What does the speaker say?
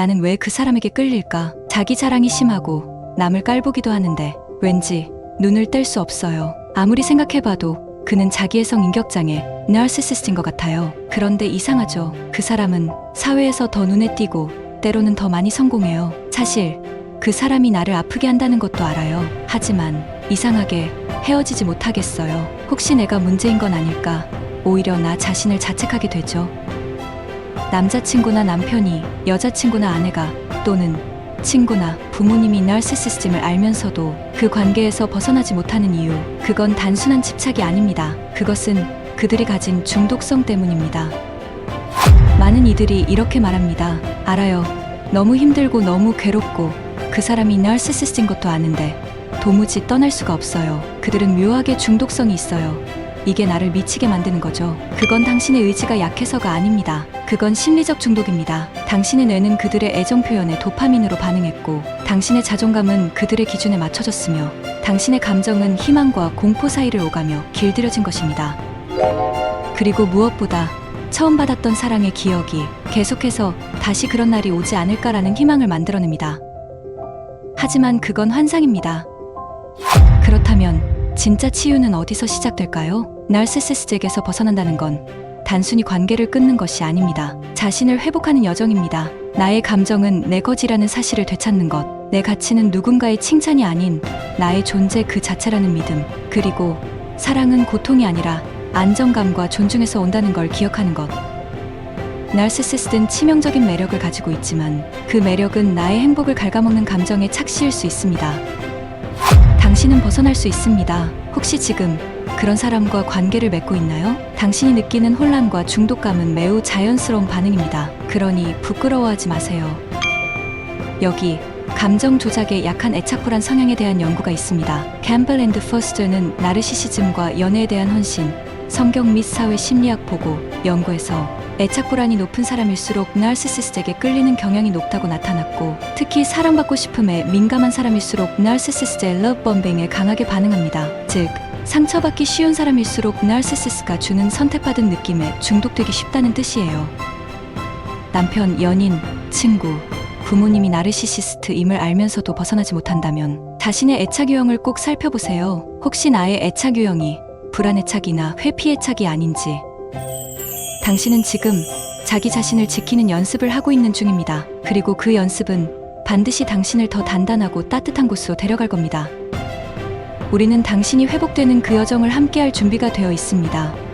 나는 왜 그 사람에게 끌릴까? 자기 자랑이 심하고 남을 깔보기도 하는데 왠지 눈을 뗄 수 없어요. 아무리 생각해봐도 그는 자기의 성 인격장애, 나르시시스트인 것 같아요. 그런데 이상하죠. 그 사람은 사회에서 더 눈에 띄고 때로는 더 많이 성공해요. 사실 그 사람이 나를 아프게 한다는 것도 알아요. 하지만 이상하게 헤어지지 못하겠어요. 혹시 내가 문제인 건 아닐까? 오히려 나 자신을 자책하게 되죠. 남자친구나 남편이 여자친구나 아내가 또는 친구나 부모님이 나르시시즘을 알면서도 그 관계에서 벗어나지 못하는 이유 그건 단순한 집착이 아닙니다. 그것은 그들이 가진 중독성 때문입니다. 많은 이들이 이렇게 말합니다. 알아요. 너무 힘들고 너무 괴롭고 그 사람이 나르시시스트인 것도 아는데 도무지 떠날 수가 없어요. 그들은 묘하게 중독성이 있어요. 이게 나를 미치게 만드는 거죠. 그건 당신의 의지가 약해서가 아닙니다. 그건 심리적 중독입니다. 당신의 뇌는 그들의 애정 표현에 도파민으로 반응했고, 당신의 자존감은 그들의 기준에 맞춰졌으며, 당신의 감정은 희망과 공포 사이를 오가며 길들여진 것입니다. 그리고 무엇보다 처음 받았던 사랑의 기억이 계속해서 다시 그런 날이 오지 않을까라는 희망을 만들어냅니다. 하지만 그건 환상입니다. 그렇다면 진짜 치유는 어디서 시작될까요? 날시시스트에게서 벗어난다는 건 단순히 관계를 끊는 것이 아닙니다. 자신을 회복하는 여정입니다. 나의 감정은 내 것이라는 사실을 되찾는 것, 내 가치는 누군가의 칭찬이 아닌 나의 존재 그 자체라는 믿음, 그리고 사랑은 고통이 아니라 안정감과 존중에서 온다는 걸 기억하는 것. 날시시스트는 치명적인 매력을 가지고 있지만 그 매력은 나의 행복을 갉아먹는 감정의 착시일 수 있습니다. 당신은 벗어날 수 있습니다. 혹시 지금 그런 사람과 관계를 맺고 있나요? 당신이 느끼는 혼란과 중독감은 매우 자연스러운 반응입니다. 그러니 부끄러워하지 마세요. 여기 감정 조작에 약한 애착불안 성향에 대한 연구가 있습니다. 캠벨 앤드 퍼스트는 나르시시즘과 연애에 대한 헌신, 성경 및 사회 심리학 보고 연구에서 애착 불안이 높은 사람일수록 나르시시스트에게 끌리는 경향이 높다고 나타났고 특히 사랑받고 싶음에 민감한 사람일수록 나르시시스트의 러브 범빙에 강하게 반응합니다. 즉 상처받기 쉬운 사람일수록 나르시시스트가 주는 선택받은 느낌에 중독되기 쉽다는 뜻이에요. 남편, 연인, 친구, 부모님이 나르시시스트임을 알면서도 벗어나지 못한다면 자신의 애착 유형을 꼭 살펴보세요. 혹시 나의 애착 유형이 불안애착이나 회피애착이 아닌지. 당신은 지금 자기 자신을 지키는 연습을 하고 있는 중입니다. 그리고 그 연습은 반드시 당신을 더 단단하고 따뜻한 곳으로 데려갈 겁니다. 우리는 당신이 회복되는 그 여정을 함께할 준비가 되어 있습니다.